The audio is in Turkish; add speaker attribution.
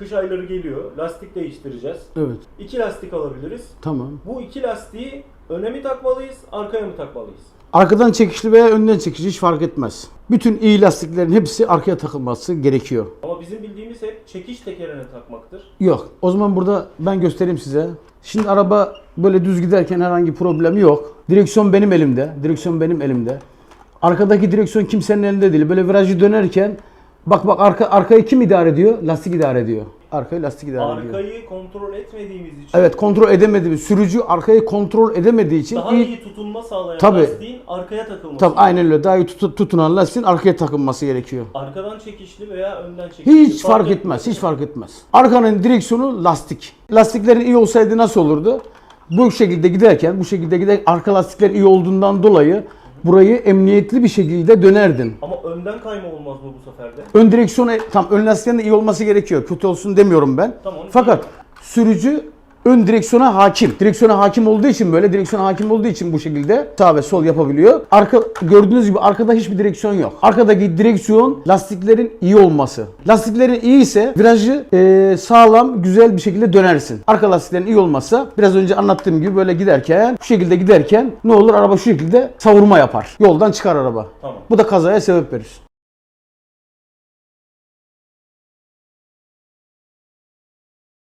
Speaker 1: Kış ayları geliyor. Lastik değiştireceğiz.
Speaker 2: Evet.
Speaker 1: İki lastik alabiliriz.
Speaker 2: Tamam.
Speaker 1: Bu iki lastiği öne mi takmalıyız, arkaya mı takmalıyız?
Speaker 2: Arkadan çekişli veya önden çekişli hiç fark etmez. Bütün iyi lastiklerin hepsi arkaya takılması gerekiyor.
Speaker 1: Ama bizim bildiğimiz hep çekiş tekerine takmaktır.
Speaker 2: Yok. O zaman burada ben göstereyim size. Şimdi araba böyle düz giderken herhangi problem yok. Direksiyon benim elimde. Direksiyon benim elimde. Arkadaki direksiyon kimsenin elinde değil. Böyle virajı dönerken bak bak arka arkayı kim idare ediyor? Lastik idare ediyor. Arkayı lastik idare ediyor.
Speaker 1: Arkayı kontrol etmediğimiz için
Speaker 2: Evet kontrol edemedi. Sürücü arkayı kontrol edemediği için
Speaker 1: daha
Speaker 2: iyi-
Speaker 1: iyi tutunma sağlayan
Speaker 2: Tabii.
Speaker 1: lastiğin arkaya takılması.
Speaker 2: Tabii aynen öyle. Daha iyi tut- tutunan lastiğin arkaya takılması gerekiyor.
Speaker 1: Arkadan çekişli veya önden çekişli.
Speaker 2: Hiç fark etmez, hiç fark etmez. Arkanın direksiyonu lastik. Lastiklerin iyi olsaydı nasıl olurdu? Bu şekilde giderken, bu şekilde gider arka lastikler iyi olduğundan dolayı burayı emniyetli bir şekilde dönerdin.
Speaker 1: Ama önden kayma olmaz mı bu sefer de?
Speaker 2: Ön direksiyon tam ön lastiklerin de iyi olması gerekiyor. Kötü olsun demiyorum ben.
Speaker 1: Tamam.
Speaker 2: Fakat sürücü ön direksiyona hakim. Direksiyona hakim olduğu için böyle direksiyona hakim olduğu için bu şekilde sağ ve sol yapabiliyor. Arka gördüğünüz gibi arkada hiçbir direksiyon yok. Arkadaki direksiyon lastiklerin iyi olması. Lastiklerin iyi ise virajı e, sağlam güzel bir şekilde dönersin. Arka lastiklerin iyi olmazsa biraz önce anlattığım gibi böyle giderken bu şekilde giderken ne olur araba şu şekilde savurma yapar. Yoldan çıkar araba.
Speaker 1: Tamam.
Speaker 2: Bu da kazaya sebep verir.